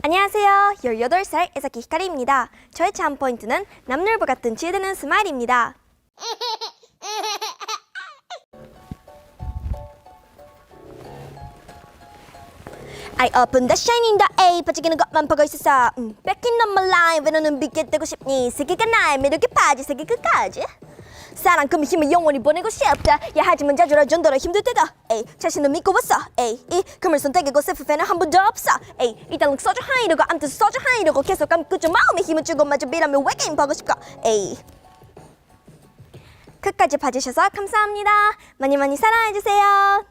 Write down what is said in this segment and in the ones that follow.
안녕하세요. 18살 에사키 히카리입니다. 저의 차원 포인트는 남늘보 같은 지혜되는 스마일입니다. I open the A 반짝이는 것만 보고 있었어 음, 뺏긴 my line 왜 너는 믿게 되고 싶니 세계가 나의 매력에 빠지 세계 끝까지 사랑 그 힘을 영원히 보내고 싶다. 야 하지만 자주 할 정도로 힘들 때다 에이 자신을 믿고 왔어. 에이 이 금을 선택하고 셀프팬은 한 번도 없어. 에이 일단 써줘 하이려고 암튼 써줘 하이려고 계속 감고줘 마음에 힘을 주고 마저 비라면 외계인 보고 싶고. 에이. 끝까지 봐주셔서 감사합니다. 많이 많이 사랑해주세요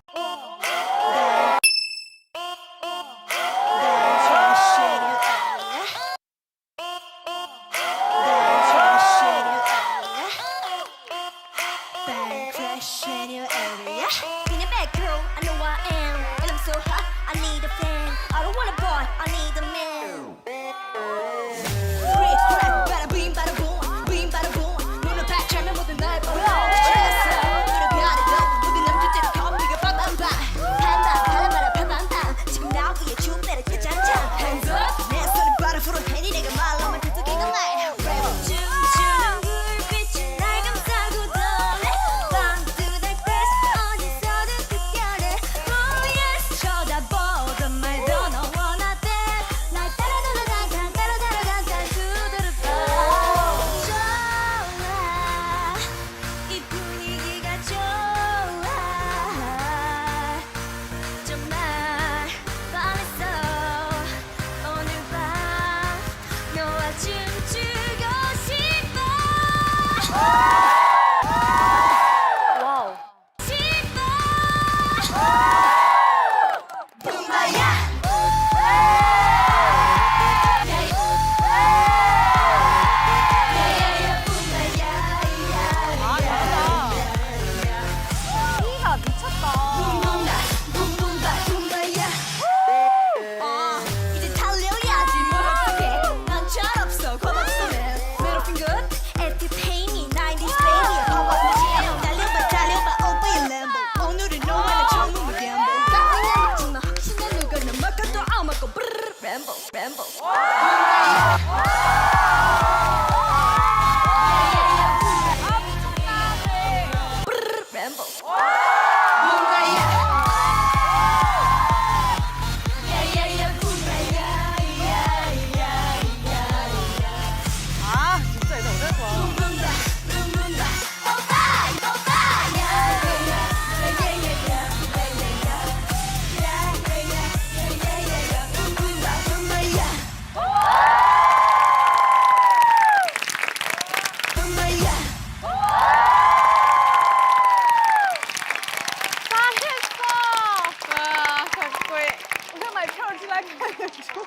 가지고.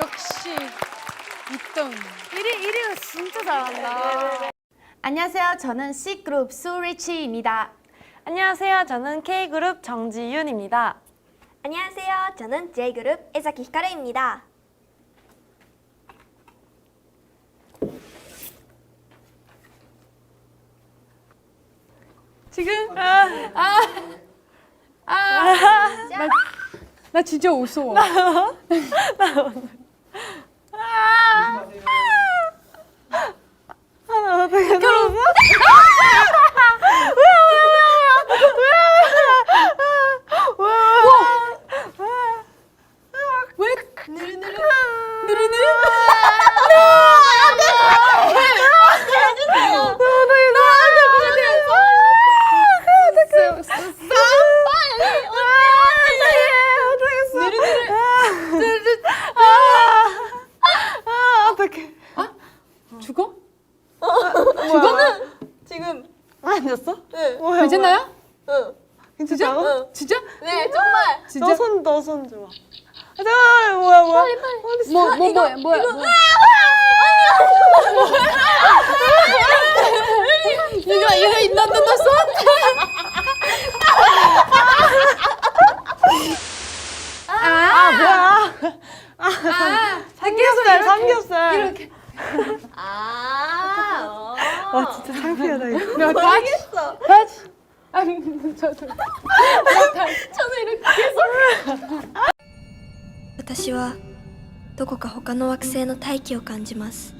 역시 2등. 1위, 1위가 진짜 잘한다. 안녕하세요. 저는 C그룹 수리치입니다. 안녕하세요. 저는 K그룹 정지윤입니다. 안녕하세요. 저는 J그룹 에사키 히카르입니다. 지금? 아, 아, 아. 나, 나 진짜 무서워. 결혼? 왜? 느르느르 느르느르 죽어? 죽었나? 지금 아니었어? 네. 괜찮나요? 응. 진짜로? 진짜? 네, 정말. 진짜? 너손 너손 줘봐. 아, 잠깐만 뭐야 뭐야? 뭐, 뭐, 뭐야, 뭐야, 뭐야. 이거, 이거 있는데 너 손? 아 뭐야? 아, 삼겹살 삼겹살. 이렇게. 아, 어. 와 진짜 창피하다 이거. 몇 가지? 모르겠어. 가 지? 아, 저도. 저는 이렇게 계속. 私は どこか他の惑星の大気を感じます